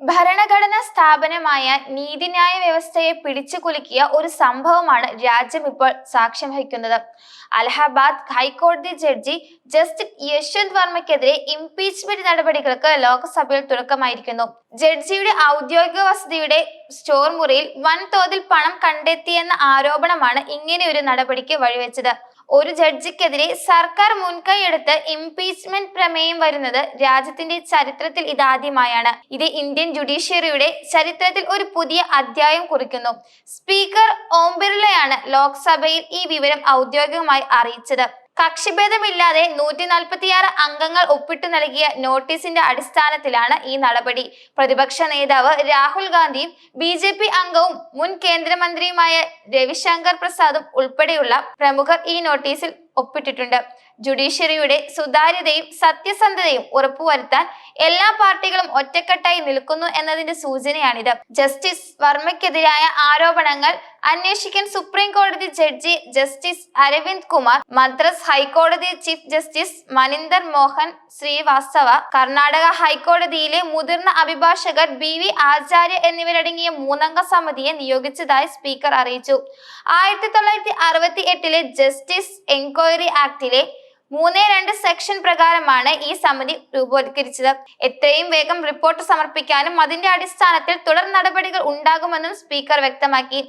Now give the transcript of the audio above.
ഭരണഘടനാ സ്ഥാപനമായ നീതിന്യായ വ്യവസ്ഥയെ പിടിച്ചു കുലുക്കിയ ഒരു സംഭവമാണ് രാജ്യം ഇപ്പോൾ സാക്ഷ്യം വഹിക്കുന്നത്. അലഹബാദ് ഹൈക്കോടതി ജഡ്ജി ജസ്റ്റിസ് യശ്വന്ത് വർമ്മയ്ക്കെതിരെ ഇംപീച്ച്മെന്റ് നടപടികൾക്ക് ലോക്സഭയിൽ തുടക്കമായിരിക്കുന്നു. ജഡ്ജിയുടെ ഔദ്യോഗിക വസതിയുടെ സ്റ്റോർ മുറിയിൽ വൻതോതിൽ പണം കണ്ടെത്തിയെന്ന ആരോപണമാണ് ഇങ്ങനെയൊരു നടപടിക്ക് വഴിവെച്ചത്. ഒരു ജഡ്ജിക്കെതിരെ സർക്കാർ മുൻകൈയെടുത്ത് ഇംപീച്ച്മെന്റ് പ്രമേയം വരുന്നത് രാജ്യത്തിന്റെ ചരിത്രത്തിൽ ഇതാദ്യമായാണ്. ഇത് ഇന്ത്യൻ ജുഡീഷ്യറിയുടെ ചരിത്രത്തിൽ ഒരു പുതിയ അധ്യായം കുറിക്കുന്നു. സ്പീക്കർ ഓം ബിർളയാണ് ലോക്സഭയിൽ ഈ വിവരം ഔദ്യോഗികമായി അറിയിച്ചത്. കക്ഷിഭേദമില്ലാതെ നൂറ്റി നാൽപ്പത്തിയാറ് അംഗങ്ങൾ ഒപ്പിട്ടു നൽകിയ നോട്ടീസിന്റെ അടിസ്ഥാനത്തിലാണ് ഈ നടപടി. പ്രതിപക്ഷ നേതാവ് രാഹുൽ ഗാന്ധിയും ബി ജെ പി അംഗവും മുൻ കേന്ദ്രമന്ത്രിയുമായ രവിശങ്കർ പ്രസാദും ഉൾപ്പെടെയുള്ള പ്രമുഖർ ഈ നോട്ടീസിൽ ഒപ്പിട്ടിട്ടുണ്ട്. ജുഡീഷ്യറിയുടെ സുതാര്യതയും സത്യസന്ധതയും ഉറപ്പുവരുത്താൻ എല്ലാ പാർട്ടികളും ഒറ്റക്കെട്ടായി നിൽക്കുന്നു എന്നതിന്റെ സൂചനയാണിത്. ജസ്റ്റിസ് വർമ്മയ്ക്കെതിരായ ആരോപണങ്ങൾ അന്വേഷിക്കാൻ സുപ്രീം കോടതി ജഡ്ജി ജസ്റ്റിസ് അരവിന്ദ് കുമാർ മദ്രാസ് ഹൈക്കോടതി ചീഫ് ജസ്റ്റിസ് മനിന്ദർ മോഹൻ ശ്രീവാസ്തവ കർണാടക ഹൈക്കോടതിയിലെ മുതിർന്ന അഭിഭാഷകർ ബി വി ആചാര്യ എന്നിവരടങ്ങിയ മൂന്നംഗ സമിതിയെ നിയോഗിച്ചതായി സ്പീക്കർ അറിയിച്ചു. ആയിരത്തി തൊള്ളായിരത്തി അറുപത്തി എട്ടിലെ ജസ്റ്റിസ് എൻക്വയറി ആക്ടിലെ മൂന്ന് രണ്ട് സെക്ഷൻ പ്രകാരമാണ് ഈ സമിതി രൂപവത്കരിച്ചത്. എത്രയും വേഗം റിപ്പോർട്ട് സമർപ്പിക്കാനും അതിന്റെ അടിസ്ഥാനത്തിൽ തുടർ നടപടികൾ ഉണ്ടാകുമെന്നും സ്പീക്കർ വ്യക്തമാക്കി.